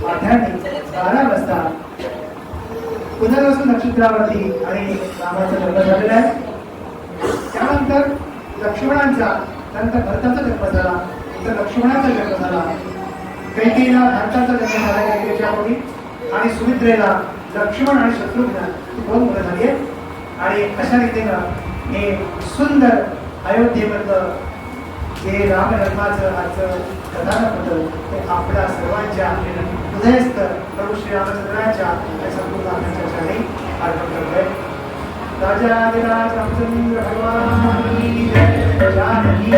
नवमीला बारा वाजता पुनर्वसू नक्षत्रावरती आणि रामाचा जन्म झालेला आहे. त्यानंतर लक्ष्मणांचा त्यानंतर भरताचा जन्म झाला. नंतर लक्ष्मणाचा जन्म झाला. कैकेला भरताचा जन्म झाला कैकेच्या मुली आणि सुमित्रेला लक्ष्मण आणि शत्रुघ्न ही दोन मुलं झाली आहेत. आणि अशा रीतीनं हे सुंदर अयोध्येमधलं जे रामलग्नाचं आजचं कथानक होतं ते आपल्या सर्वांच्या हृदयस्थ प्रभू श्रीरामचंद्रांच्या या संपूर्ण आनंदाच्या चरणी अर्पण करतोय राजा रामचंद्र भगवान की जय. जानकी